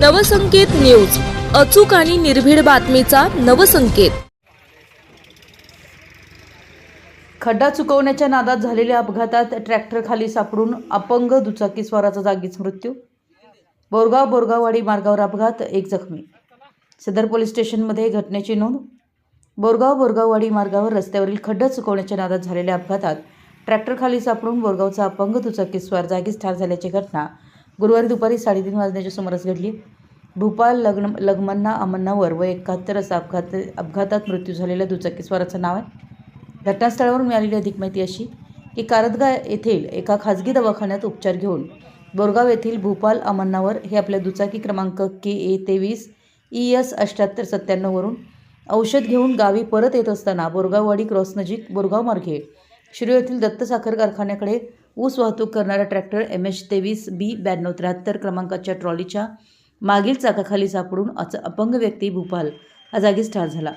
Navsanket news. अचूक आणि निर्भीड बातमीचा नवसंकेत. खड्डा चुकवण्याच्या नादात झालेल्या अपघातात ट्रॅक्टर खाली सापडून अपंग दुचाकीस्वाराचा जागीच मृत्यू. बोरगाव बोरगाववाडी मार्गावर अपघात एक जखमी. सदर पोलीस स्टेशनमध्ये घटनेची नोंद. बोरगाव बोरगाववाडी मार्गावर रस्त्यावरील खड्डा चुकवण्याच्या नादात झालेल्या अपघातात ट्रॅक्टरखाली सापडून बोरगावचा अपंग दुचाकीस्वार जागीच ठार झाल्याची घटना गुरुवारी दुपारी साडेतीन वाजण्याच्या सुमारास घडली. भूपाल लग्न लग्मन्ना अमन्नावर व एकाहत्तर असा अपघात अपघातात मृत्यू झालेल्या दुचाकीस्वाराचं नाव आहे. घटनास्थळावरून मिळालेली अधिक माहिती अशी की कारदगा येथील एका खाजगी दवाखान्यात उपचार घेऊन बोरगाव येथील भूपाल अमन्नावर हे आपल्या दुचाकी क्रमांक के ए तेवीस ई एस अष्ट्याहत्तर सत्त्याण्णववरून औषध घेऊन गावी परत येत असताना बोरगाववाडी क्रॉस नजीक बोरगाव मार्गे शिरो येथील दत्त साखर कारखान्याकडे ऊस वाहतूक करणारा ट्रॅक्टर एम एच तेवीस बी ब्याण्णव त्र्याहत्तर क्रमांकाच्या ट्रॉलीच्या मागील चाकाखाली सापडून अच अपंग व्यक्ती भूपाल हा जागीच ठार झाला.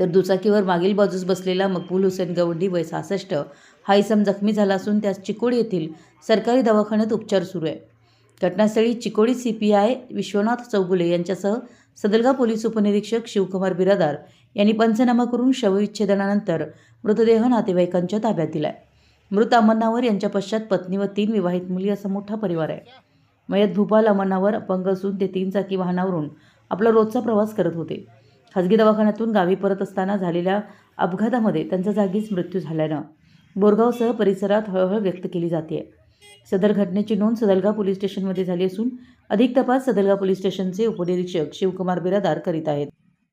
तर दुचाकीवर मागील बाजूस बसलेला मकबूल हुसेन गवंडी वय सहासष्ट हा इसम जखमी झाला असून त्यास चिकोडी येथील सरकारी दवाखान्यात उपचार सुरू आहे. घटनास्थळी Chikodi C P I Vishwanath Chougule यांच्यासह सदलगा पोलीस उपनिरीक्षक शिवकुमार बिरादार यांनी पंचनामा करून शवविच्छेदनानंतर मृतदेह नातेवाईकांच्या ताब्यात आहे मृत अमन्नावर यांच्या पश्चात पत्नी व तीन विवाहित मुली असा मोठा परिवार आहे. मयत भूपाल अमन्नावर अपंग असून ते तीन चाकी वाहनावरून आपला रोजचा प्रवास करत होते. खाजगी दवाखान्यातून गावी परत असताना झालेल्या अपघातामध्ये त्यांचा जागीच मृत्यू झाल्यानं बोरगावसह परिसरात हळहळ व्यक्त केली जाते. सदर घटनेची नोंद सदलगा पोलीस स्टेशनमध्ये झाली असून अधिक तपास सदलगा पोलीस स्टेशनचे उपनिरीक्षक शिवकुमार बिरादार करीत आहेत.